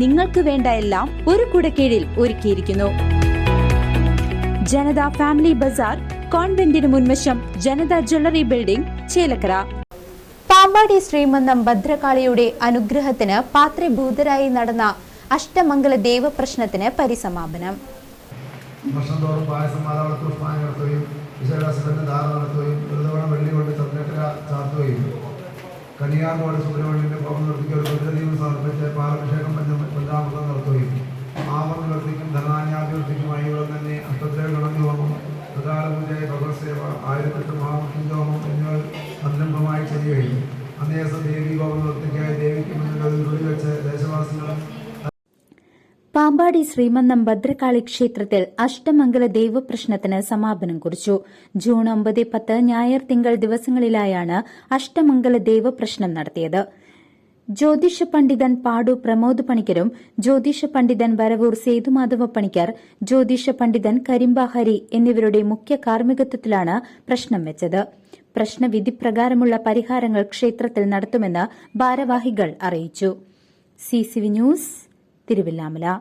നിങ്ങൾക്ക് വേണ്ട എല്ലാം ഒരു കുടക്കീഴിൽ ഒരുക്കിയിരിക്കുന്നു. ജനത ഫാമിലി ബസാർ കോൺവെന്റിന് മുൻവശം ജനത ജ്വല്ലറി ബിൽഡിംഗ് ചേലക്കര. പാമ്പാടി ശ്രീമന്നം ഭദ്രകാളിയുടെ അനുഗ്രഹത്തിന് പാത്രഭൂതരായി നടന്ന അഷ്ടമംഗല ദേവപ്രശ്നത്തിന് പരിസമാപനം. വർഷം തോറും പായസം മാതാവള പുഷ്പാനം നടത്തുകയും വിശേഷാസത്തിന്റെ ധാരണ നടത്തുകയും ഒരു വെള്ളി കൊണ്ട് ചന്ദ്രക്കര ചാർത്തുകയും. കനിയാർകോട് സുബ്രഹ്മണ്യന്റെ കോപം നിർത്തിക്ക് ഒരു സമർപ്പിച്ച് പാലഭിഷേകം പൂജയായ ഭഗവത്സേവ ആയിരത്തെട്ട് മഹാമൃത്യുഞ്ജ ഹോമം എന്നിവ സംരംഭമായി ചെയ്യുകയും അന്നേസം ദേവി ഗോപഭക്തിക്കായി ദേവിക്ക് മുന്നിൽ വെച്ച് ദേശവാസികളും പാമ്പാടി ശ്രീമന്നം ഭദ്രകാളി ക്ഷേത്രത്തിൽ അഷ്ടമംഗല ദൈവപ്രശ്നത്തിന് സമാപനം കുറിച്ചു. ജൂൺ ഒമ്പത് പത്ത് ഞായർ തിങ്കൾ ദിവസങ്ങളിലായാണ് അഷ്ടമംഗല ദൈവപ്രശ്നം നടത്തിയത്. ജ്യോതിഷ പണ്ഡിതൻ പാടു പ്രമോദ് പണിക്കരും ജ്യോതിഷ പണ്ഡിതൻ വരവൂർ സേതുമാധവ പണിക്കർ ജ്യോതിഷ പണ്ഡിതൻ കരിമ്പ ഹരി എന്നിവരുടെ മുഖ്യ കാർമ്മികത്വത്തിലാണ് പ്രശ്നം വെച്ചത്. പ്രശ്നവിധി പ്രകാരമുള്ള പരിഹാരങ്ങൾ ക്ഷേത്രത്തിൽ നടത്തുമെന്ന് ഭാരവാഹികൾ അറിയിച്ചു. CCV news Thiruvilwamala.